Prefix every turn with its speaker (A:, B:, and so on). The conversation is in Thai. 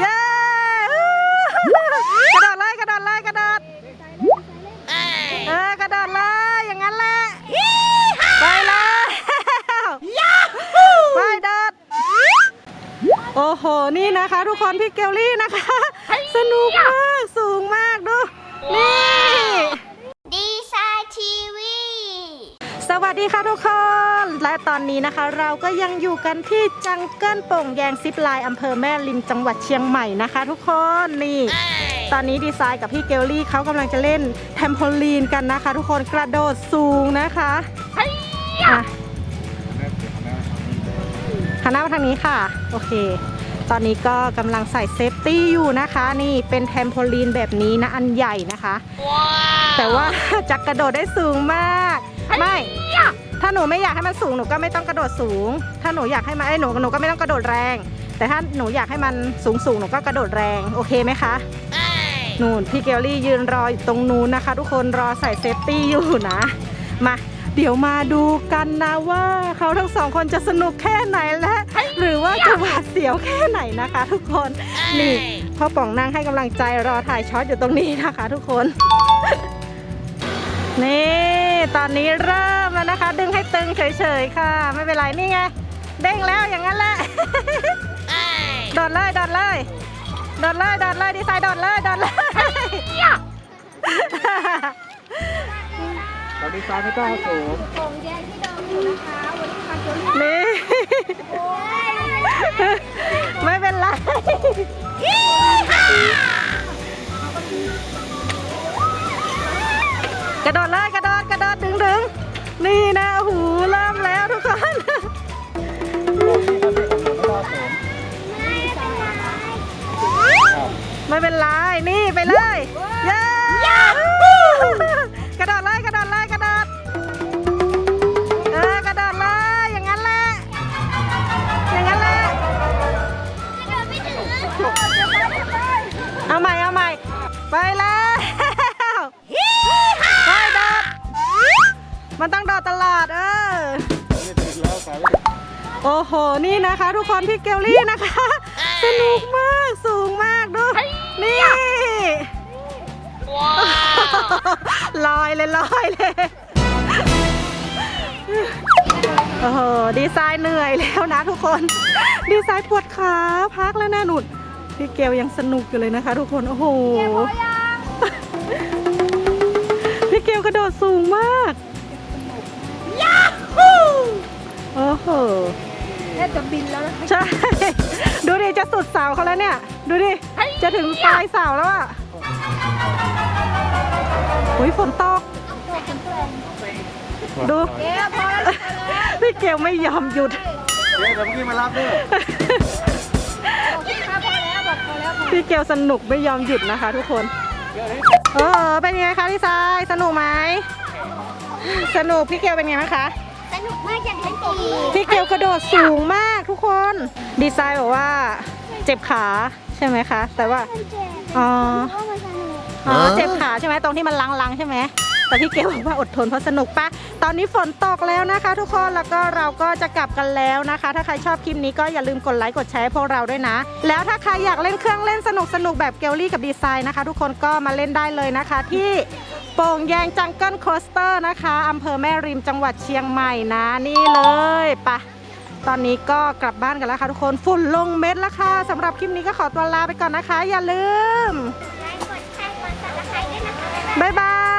A: เย้กระโดดเลยกระโดดเลยกระโดดเออกระโดดเลยอย่างนั้นแหละไปแล้วไปโดดโอ้โหนี่นะคะ ทุกคนพี่เกลลี่นะคะ สนุกมากสูงมากดูนี่ สวัสดีค่ะทุกคน และตอนนี้นะคะ เราก็ยังอยู่กันที่จังเกิลโป่งแยงซิปไลน์อำเภอแม่ริมจังหวัดเชียงใหม่นะคะ ทุกคนนี่ ตอนนี้ดีไซน์กับพี่เกลลี่เขากำลังจะเล่นแทมโพลีนกันนะคะ ทุกคนกระโดดสูงนะคะอะหันหน้ามาทางนี้ค่ะ โอเค ตอนนี้ก็กำลังใส่เซฟตี้อยู่นะคะ นี่เป็นแทมโพลีนแบบนี้นะอันใหญ่นะคะ แต่ว่าจะกระโดดได้สูงมาก ไม่ ถ้าหนูไม่อยากให้มันสูงหนูก็ไม่ต้องกระโดดสูง ถ้าหนูอยากให้มันไอ้ยหนูหนูก็ไม่ต้องกระโดดแรง แต่ถ้าหนูอยากให้มันสูงสูงหนูก็กระโดดแรงโอเคไหมคะนู่นพี่เกลลี่ยืนรออยู่ตรงนู้นนะคะ ทุกคนรอใส่เซฟตี้อยู่นะมาเดี๋ยวมาดูกันนะว่าเขาทั้งสองคนจะสนุกแค่ไหนและ หรือว่าจะหวาดเสียวแค่ไหนนะคะ ทุกคนนี่พ่อป๋องนั่งให้กำลังใจรอถ่ายช็อตอยู่ตรงนี้นะคะ ทุกคนนี่ ตอนนี้เริ่มแล้วนะคะ ดึงให้ตึงเฉยๆค่ะ ไม่เป็นไรนี่ไง เด้งแล้วอย่างนั้นแหละโดดเลยโดดเลยโดดเลยโดดเลยดีไซน์โดดเลยโดดเลย
B: ตอนนี้ซ้ายไม่ต้องสูง
C: โป่งแยงที่เดิมอยู่นะคะวันนี้มาเจอรี่
A: นี่
C: โอ้ย
A: ไม่เป็นไรกระโดดเลย ไม่เป็นไร นี่ไปเลย เย้กระโดดเลยกระโดดเลยกระโดดเออกระโดดเลยอย่างนั้นแหละ อย่างนั้นแหละ
C: กระโดดไม่ถึง
A: เอาใหม่เอาใหม่ ไปแล้วไปโดดมันต้องโดดตลอดเออ โอ้โห นี่นะคะ ทุกคนพี่เกลลี่นะคะ สนุกมากสูงมากดูนี่ลอยเลยลอยเลยโอ้โหดีไซน์เหนื่อยแล้วนะทุกคน ดีไซน์ปวดขาพักแล้วนะหนุดพี่เกลยังสนุกอยู่เลยนะคะ ทุกคนโอ้โหพี่เกลกระโดดสูงมากยาฮูโอ้โห
C: แทบจะบินแล้วนะคะ
A: ใช่ ดูดิ จะสุดเสาเขาแล้วเนี่ย ดูดิ จะถึงปลายเสาแล้วอะอุ้ยฝนตก ดู
C: เอ๊ะพอแล้ว
A: พี่เกลไม่ยอมหยุด
B: เดี๋ยวเดี๋ยวเมื่อกี้มารับด้วย
C: โอเคค่ะพอแล้วบอกพอแล้วพอ
A: พี่เกลสนุกไม่ยอมหยุดนะคะทุกคนเออเป็นไงคะพี่ทรายสนุกไหม สนุกพี่เกลเป็นไงบ้างคะ
C: ส นุกมากอยากเล่นอีก
A: พี่เกลกระโดดสูงมากทุกคน ดีไซน์บอกว่าเจ็บขาใช่ไหมคะ แต่ว่า
C: มันเจ็บ
A: อ๋อ
C: เพราะมันสนุก
A: อ๋อเจ็บขาใช่ไหมตรงที่มันลังๆใช่ไหมแต่พี่เกลบอกว่าอดทนเพราะสนุกปะตอนนี้ฝนตกแล้วนะคะ ทุกคนแล้วก็เราก็จะกลับกันแล้วนะคะ ถ้าใครชอบคลิปนี้ก็อย่าลืมกดไลค์กดแชร์ให้พวกเราด้วยนะ แล้วถ้าใครอยากเล่นเครื่องเล่นสนุกสนุกๆแบบเกลลี่กับดีไซน์นะคะ ทุกคนก็มาเล่นได้เลยนะคะที่ โป่งแยงจังเกิลโคสเตอร์นะคะอำเภอแม่ริมจังหวัดเชียงใหม่นะนี่เลยปะตอนนี้ก็กลับบ้านกันแล้วค่ะทุกคนฝุ่นลงเม็ดแล้วค่ะสำหรับคลิปนี้ก็ขอตัวลาไปก่อนนะคะ อย่าลืม
C: บบ๊ายบาย